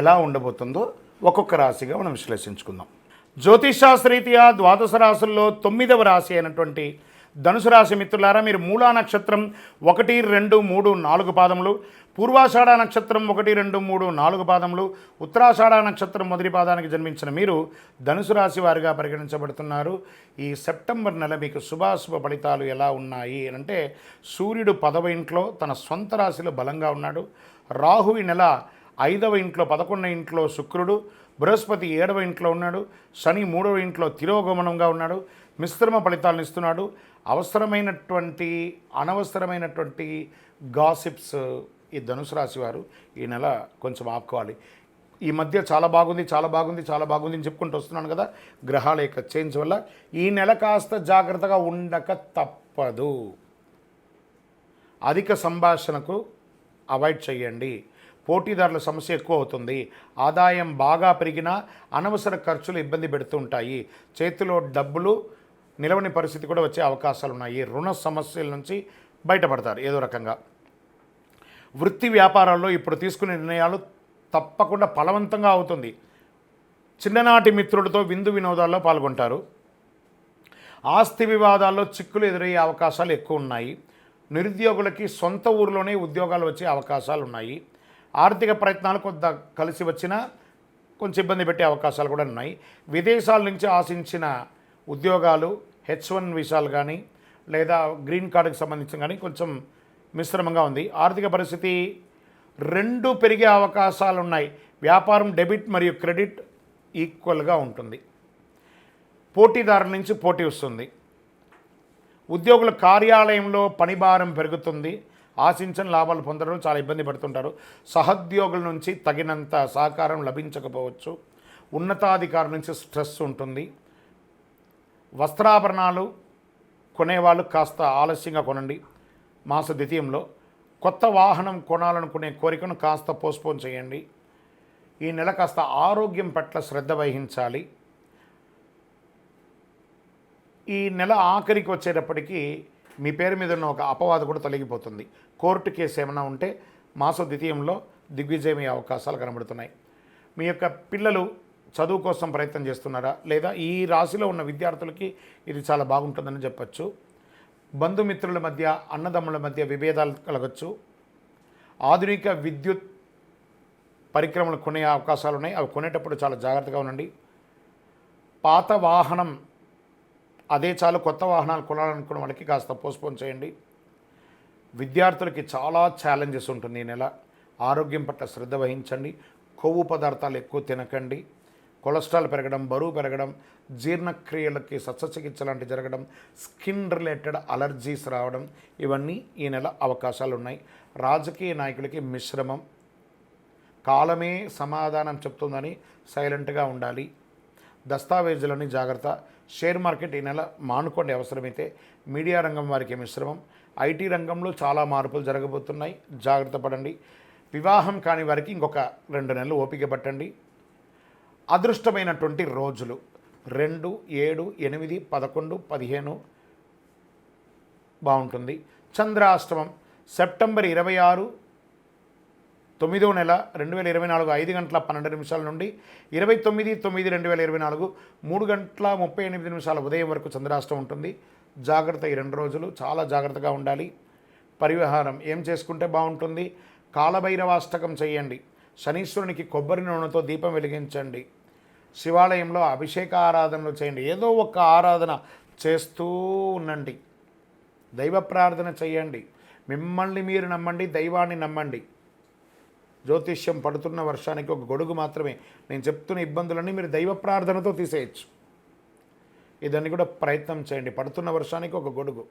ఎలా ఉండబోతుందో ఒక్కొక్క రాశిగా మనం విశ్లేషించుకుందాం. జ్యోతిషాస్త్రీత్యా ద్వాదశ రాశుల్లో తొమ్మిదవ రాశి అయినటువంటి ధనుసు రాశి మిత్రులారా మీరు మూలా నక్షత్రం ఒకటి రెండు మూడు నాలుగు పాదములు పూర్వాషాఢ నక్షత్రం ఒకటి రెండు మూడు నాలుగు పాదములు ఉత్తరాషాఢ నక్షత్రం మొదటి పాదానికి జన్మించిన మీరు ధనుసు రాశి వారిగా పరిగణించబడుతున్నారు. ఈ సెప్టెంబర్ నెల మీకు శుభాశుభ ఫలితాలు ఎలా ఉన్నాయి అంటే సూర్యుడు పదవ ఇంట్లో తన సొంత రాశిలో బలంగా ఉన్నాడు. రాహు ఈ నెల ఐదవ ఇంట్లో పదకొండవ ఇంట్లో శుక్రుడు బృహస్పతి ఏడవ ఇంట్లో ఉన్నాడు శని మూడవ ఇంట్లో తిరోగమనంగా ఉన్నాడు మిశ్రమ ఫలితాలను ఇస్తున్నాడు. అవసరమైనటువంటి అనవసరమైనటువంటి గాసిప్స్ ఈ ధనుసు రాశి వారు ఈ నెల కొంచెం ఆపుకోవాలి. ఈ మధ్య చాలా బాగుంది చాలా బాగుంది చాలా బాగుంది అని చెప్పుకుంటూ వస్తున్నాను కదా గ్రహాల యొక్క చేంజ్ వల్ల ఈ నెల కాస్త జాగ్రత్తగా ఉండక తప్పదు. అధిక సంభాషణకు అవాయిడ్ చేయండి. పోటీదారుల సమస్య ఎక్కువ అవుతుంది ఆదాయం బాగా పెరిగినా అనవసర ఖర్చులు ఇబ్బంది పెడుతూ ఉంటాయి చేతిలో డబ్బులు నిలవని పరిస్థితి కూడా వచ్చే అవకాశాలు ఉన్నాయి రుణ సమస్యల నుంచి బయటపడతారు ఏదో రకంగా. వృత్తి వ్యాపారాల్లో ఇప్పుడు తీసుకునే నిర్ణయాలు తప్పకుండా ఫలవంతంగా అవుతుంది. చిన్ననాటి మిత్రుడితో విందు వినోదాల్లో పాల్గొంటారు. ఆస్తి వివాదాల్లో చిక్కులు ఎదురయ్యే అవకాశాలు ఎక్కువ ఉన్నాయి. నిరుద్యోగులకి సొంత ఊరిలోనే ఉద్యోగాలు వచ్చే అవకాశాలు ఉన్నాయి ఆర్థిక ప్రయత్నాలు కొంత కలిసి వచ్చినా కొంచెం ఇబ్బంది పెట్టే అవకాశాలు కూడా ఉన్నాయి. విదేశాల నుంచి ఆశించిన ఉద్యోగాలు హెచ్ వన్ వీసాలు కానీ లేదా గ్రీన్ కార్డుకి సంబంధించిన కానీ కొంచెం మిశ్రమంగా ఉంది. ఆర్థిక పరిస్థితి రెండు పెరిగే అవకాశాలు ఉన్నాయి. వ్యాపారం డెబిట్ మరియు క్రెడిట్ ఈక్వల్గా ఉంటుంది. పోటీదారుల నుంచి పోటీ వస్తుంది. ఉద్యోగుల కార్యాలయంలో పనిభారం పెరుగుతుంది. ఆశించిన లాభాలు పొందడం చాలా ఇబ్బంది పడుతుంటారు. సహోద్యోగుల నుంచి తగినంత సహకారం లభించకపోవచ్చు. ఉన్నతాధికారుల నుంచి స్ట్రెస్ ఉంటుంది. వస్త్రాభరణాలు కొనేవాళ్ళు కాస్త ఆలస్యంగా కొనండి. మాస ద్వితీయంలో కొత్త వాహనం కొనాలనుకునే కోరికను కాస్త పోస్ట్పోన్ చేయండి. ఈ నెల కాస్త ఆరోగ్యం పట్ల శ్రద్ధ వహించాలి. ఈ నెల ఆఖరికి వచ్చేటప్పటికీ మీ పేరు మీద ఉన్న ఒక అపవాదు కూడా తొలగిపోతుంది. కోర్టు కేసు ఏమైనా ఉంటే మాస ద్వితీయంలో దిగ్విజయమయ్యే అవకాశాలు కనబడుతున్నాయి. మీ యొక్క పిల్లలు చదువు కోసం ప్రయత్నం చేస్తున్నారా? లేదా ఈ రాశిలో ఉన్న విద్యార్థులకి ఇది చాలా బాగుంటుందని చెప్పచ్చు. బంధుమిత్రుల మధ్య అన్నదమ్ముల మధ్య విభేదాలు కలగచ్చు. ఆధునిక విద్యుత్ పరిక్రమలు కొనే అవకాశాలు ఉన్నాయి. అవి కొనేటప్పుడు చాలా జాగ్రత్తగా ఉండండి. పాత వాహనం అదే చాలు కొత్త వాహనాలు కొనాలనుకున్న వాళ్ళకి కాస్త పోస్ట్పోన్ చేయండి. విద్యార్థులకి చాలా ఛాలెంజెస్ ఉంటుంది ఈ నెల. ఆరోగ్యం పట్ల శ్రద్ధ వహించండి. కొవ్వు పదార్థాలు ఎక్కువ తినకండి. కొలెస్ట్రాల్ పెరగడం బరువు పెరగడం జీర్ణక్రియలకి శస్త్రచికిత్స లాంటి జరగడం స్కిన్ రిలేటెడ్ అలర్జీస్ రావడం ఇవన్నీ ఈ నెల అవకాశాలు ఉన్నాయి. రాజకీయ నాయకులకి మిశ్రమం. కాలమే సమాధానం చెప్తుందని సైలెంట్గా ఉండాలి. దస్తావేజులని జాగ్రత్త. షేర్ మార్కెట్ ఈ నెల మానుకోండి అవసరమైతే మీడియా రంగం వారికి మిశ్రమం. ఐటీ రంగంలో చాలా మార్పులు జరగబోతున్నాయి. జాగ్రత్త పడండి. వివాహం కాని వారికి ఇంకొక రెండు నెలలు ఓపిక పట్టండి. అదృష్టమైనటువంటి రోజులు. రెండు ఏడు ఎనిమిది పదకొండు పదిహేను బాగుంటుంది. చంద్రాష్టమం సెప్టెంబర్ ఇరవై ఆరు తొమ్మిదో నెల రెండు వేల ఇరవై నాలుగు ఐదు గంటల పన్నెండు నిమిషాల నుండి ఇరవై తొమ్మిది తొమ్మిది రెండు వేల ఇరవై నాలుగు మూడు గంటల ముప్పై ఎనిమిది నిమిషాల ఉదయం వరకు చంద్రాష్టం ఉంటుంది. జాగ్రత్త ఈ రెండు రోజులు చాలా జాగ్రత్తగా ఉండాలి. పరిహారం ఏం చేసుకుంటే బాగుంటుంది? కాలభైరవాష్టకం చేయండి. శనీశ్వరునికి కొబ్బరి నూనెతో దీపం వెలిగించండి. శివాలయంలో అభిషేక ఆరాధనలు చేయండి. ఏదో ఒక ఆరాధన చేస్తూ ఉండండి. దైవ ప్రార్థన చేయండి. మిమ్మల్ని మీరు నమ్మండి దైవాన్ని నమ్మండి. జ్యోతిష్యం పడుతున్న వర్షానికి ఒక గొడుగు మాత్రమే. నేను చెప్తున్న ఇబ్బందులన్నీ మీరు దైవ ప్రార్థనతో తీసేయచ్చు. ఇదన్నీ కూడా ప్రయత్నం చేయండి. పడుతున్న వర్షానికి ఒక గొడుగు.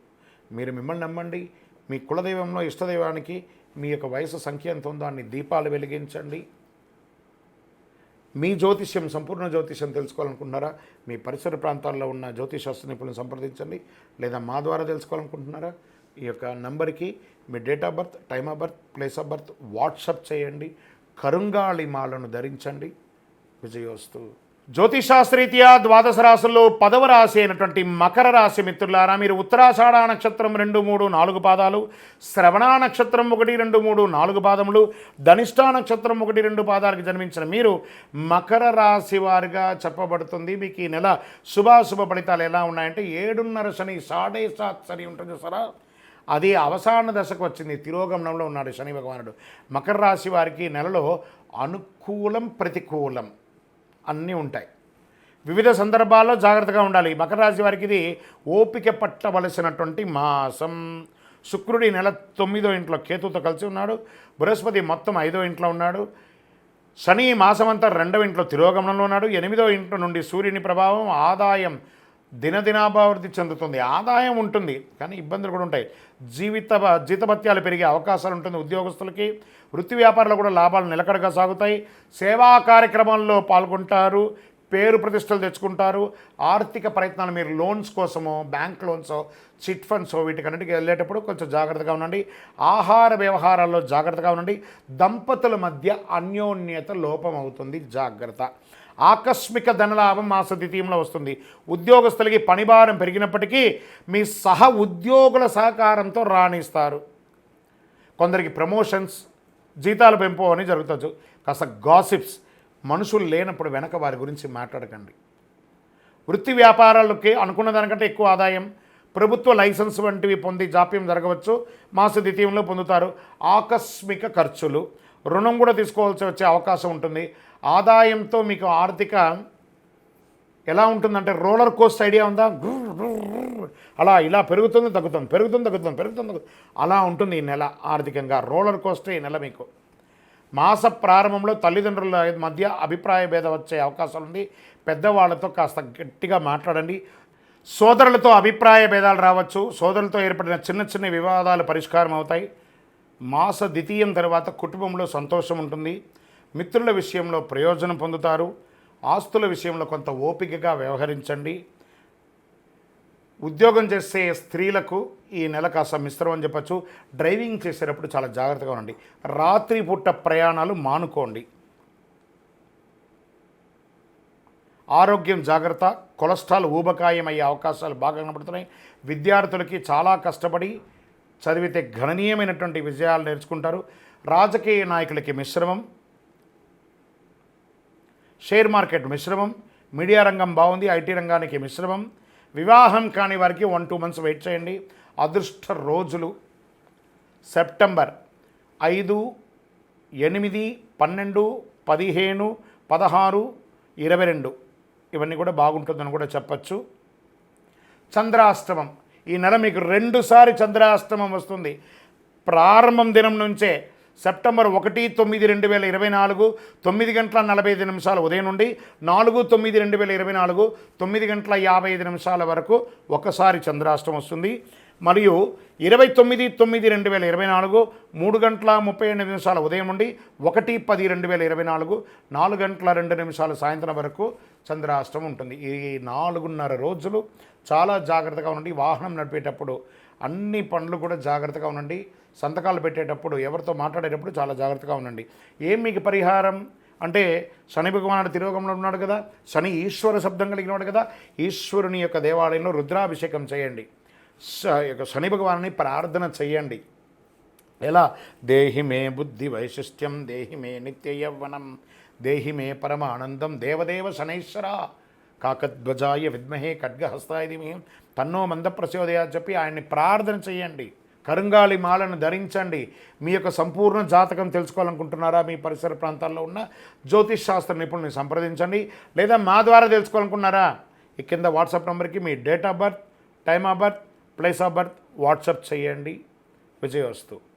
మీరు మిమ్మల్ని నమ్మండి. మీ కులదైవంలో ఇష్టదైవానికి మీ యొక్క వయసు సంఖ్య ఎంత ఉందో అన్ని దీపాలు వెలిగించండి. మీ జ్యోతిష్యం సంపూర్ణ జ్యోతిష్యం తెలుసుకోవాలనుకుంటున్నారా? మీ పరిసర ప్రాంతాల్లో ఉన్న జ్యోతిషాస్త్ర నిపుణులను సంప్రదించండి. లేదా మా ద్వారా తెలుసుకోవాలనుకుంటున్నారా? ఈ యొక్క నంబర్కి మీ date of birth time of birth place of birth WhatsApp చేయండి. కరుంగాళి మాలను ధరించండి. విజయోస్తు. జ్యోతిషాస్త్రీత్యా ద్వాదశ రాశుల్లో పదవ రాశి అయినటువంటి మకర రాశి మిత్రులారా మీరు ఉత్తరాషాఢ నక్షత్రం రెండు మూడు నాలుగు పాదాలు శ్రవణ నక్షత్రం ఒకటి రెండు మూడు నాలుగు పాదములు ధనిష్టా నక్షత్రం ఒకటి రెండు పాదాలకు జన్మించిన మీరు మకర రాశి వారిగా చెప్పబడుతుంది. మీకు ఈ నెల శుభాశుభ ఫలితాలు ఎలా ఉన్నాయంటే ఏడున్నర శని సాడే సాత్ శని ఉంటుంది సరా. అది అవసాన దశకు వచ్చింది. తిరోగమనంలో ఉన్నాడు శని భగవానుడు. మకర రాశి వారికి నెలలో అనుకూలం ప్రతికూలం అన్నీ ఉంటాయి. వివిధ సందర్భాల్లో జాగ్రత్తగా ఉండాలి. మకర రాశి వారికి ఇది ఓపిక పట్టవలసినటువంటి మాసం. శుక్రుడి నెల తొమ్మిదో ఇంట్లో కేతుతో కలిసి ఉన్నాడు. బృహస్పతి మొత్తం ఐదో ఇంట్లో ఉన్నాడు. శని మాసమంతా రెండవ ఇంట్లో తిరోగమనంలో ఉన్నాడు. ఎనిమిదో ఇంట్లో నుండి సూర్యుని ప్రభావం ఆదాయం దినదినాభివృద్ధి చెందుతుంది. ఆదాయం ఉంటుంది కానీ ఇబ్బందులు కూడా ఉంటాయి. జీవిత జీతభత్యాలు పెరిగే అవకాశాలు ఉంటుంది ఉద్యోగస్తులకి. వృత్తి వ్యాపారాలు కూడా లాభాలు నిలకడగా సాగుతాయి. సేవా కార్యక్రమాల్లో పాల్గొంటారు పేరు ప్రతిష్టలు తెచ్చుకుంటారు. ఆర్థిక ప్రయత్నాలు మీరు లోన్స్ కోసమో బ్యాంక్ లోన్స్ చిట్ ఫండ్స్ వీటికన్నిటికీ వెళ్ళేటప్పుడు కొంచెం జాగ్రత్తగా ఉండండి. ఆహార వ్యవహారాల్లో జాగ్రత్తగా ఉండండి. దంపతుల మధ్య అన్యోన్యత లోపం అవుతుంది జాగ్రత్త. ఆకస్మిక ధనలాభం మాస ద్వితీయంలో వస్తుంది. ఉద్యోగస్తులకి పనిభారం పెరిగినప్పటికీ మీ సహ ఉద్యోగుల సహకారంతో రాణిస్తారు. కొందరికి ప్రమోషన్స్ జీతాలు పెంపు అని జరుగుతుంది కాస్త గాసిప్స్ మనుషులు లేనప్పుడు వెనక వారి గురించి మాట్లాడకండి. వృత్తి వ్యాపారాలకి అనుకున్న దానికంటే ఎక్కువ ఆదాయం ప్రభుత్వ లైసెన్స్ వంటివి పొంది జాప్యం జరగవచ్చు. మాస ద్వితీయంలో పొందుతారు. ఆకస్మిక ఖర్చులు రుణం కూడా తీసుకోవాల్సి వచ్చే అవకాశం ఉంటుంది. ఆదాయంతో మీకు ఆర్థిక ఎలా ఉంటుందంటే రోలర్ కోస్ట్ ఐడియా ఉందా? అలా ఇలా పెరుగుతుంది తగ్గుతుంది పెరుగుతుంది తగ్గుతుంది పెరుగుతుంది అలా ఉంటుంది ఈ నెల ఆర్థికంగా. రోలర్ కోస్టే ఈ నెల మీకు. మాస ప్రారంభంలో తల్లిదండ్రుల మధ్య అభిప్రాయ భేదం వచ్చే అవకాశం ఉంది. పెద్దవాళ్ళతో కాస్త గట్టిగా మాట్లాడండి. సోదరులతో అభిప్రాయ భేదాలు రావచ్చు. సోదరులతో ఏర్పడిన చిన్న చిన్న వివాదాలు పరిష్కారం అవుతాయి. మాస ద్వితీయం తర్వాత కుటుంబంలో సంతోషం ఉంటుంది. మిత్రుల విషయంలో ప్రయోజనం పొందుతారు. ఆస్తుల విషయంలో కొంత ఓపికగా వ్యవహరించండి. ఉద్యోగం చేసే స్త్రీలకు ఈ నెల కాస్త మిశ్రమం అని చెప్పచ్చు. డ్రైవింగ్ చేసేటప్పుడు చాలా జాగ్రత్తగా ఉండండి. రాత్రి పూట ప్రయాణాలు మానుకోండి. ఆరోగ్యం జాగ్రత్త కొలెస్ట్రాల్ ఊబకాయం అయ్యే అవకాశాలు బాగా కనబడుతున్నాయి. విద్యార్థులకి చాలా కష్టపడి చదివితే గణనీయమైనటువంటి విజయాలు నేర్చుకుంటారు. రాజకీయ నాయకులకి మిశ్రమం. షేర్ మార్కెట్ మిశ్రమం. మీడియా రంగం బాగుంది ఐటీ రంగానికి మిశ్రమం. వివాహం కాని వారికి వన్ టూ మంత్స్ వెయిట్ చేయండి. అదృష్ట రోజులు. సెప్టెంబర్ ఐదు ఎనిమిది పన్నెండు పదిహేను పదహారు ఇరవై రెండు. ఇవన్నీ కూడా బాగుంటుందని కూడా చెప్పచ్చు. చంద్రాష్టమం. ఈ నెల మీకు రెండుసారి చంద్రాష్టమం వస్తుంది. ప్రారంభం దినం నుంచే సెప్టెంబర్ ఒకటి తొమ్మిది రెండు వేల ఇరవై నాలుగు తొమ్మిది గంటల నలభై ఐదు నిమిషాల ఉదయం నుండి నాలుగు తొమ్మిది రెండు వేల ఇరవై నాలుగు తొమ్మిది గంటల యాభై ఐదు నిమిషాల వరకు ఒకసారి చంద్రాష్టం వస్తుంది. మరియు ఇరవై తొమ్మిది తొమ్మిది రెండు వేల ఇరవై నాలుగు మూడు గంటల ముప్పై ఎనిమిది నిమిషాల ఉదయం నుండి ఒకటి పది రెండు వేల ఇరవై నాలుగు నాలుగు గంటల రెండు నిమిషాల సాయంత్రం వరకు చంద్రాష్టం ఉంటుంది. ఈ నాలుగున్నర రోజులు చాలా జాగ్రత్తగా ఉండండి. వాహనం నడిపేటప్పుడు అన్ని పనులు కూడా జాగ్రత్తగా ఉండండి. సంతకాలు పెట్టేటప్పుడు ఎవరితో మాట్లాడేటప్పుడు చాలా జాగ్రత్తగా ఉండండి. ఏం మీకు పరిహారం? అంటే శని భగవానుడు తిరోగంలో ఉన్నాడు కదా శని ఈశ్వర శబ్దం కలిగినవాడు కదా ఈశ్వరుని యొక్క దేవాలయంలో రుద్రాభిషేకం చేయండి. శని భగవాన్ని ప్రార్థన చేయండి ఎలా? దేహి మే బుద్ధి వైశిష్ట్యం దేహి మే నిత్య యవ్వనం దేహి మే పరమానందం దేవదేవ శనైశ్వర కాకధ్వజాయ విద్మహే ఖడ్గహస్తాయ ధీమహి తన్నో మంద ప్రచోదయా చెప్పి ఆయన్ని ప్రార్థన చేయండి కరుంగాలి మాలను ధరించండి. మీ యొక్క సంపూర్ణ జాతకం తెలుసుకోవాలనుకుంటున్నారా? మీ పరిసర ప్రాంతాల్లో ఉన్న జ్యోతిష్ శాస్త్ర నిపుణుని సంప్రదించండి. లేదా మా ద్వారా తెలుసుకోవాలనుకున్నారా ఈ కింద వాట్సాప్ నెంబర్కి మీ date of birth time of birth place of birth WhatsApp చేయండి. విజయవస్తు.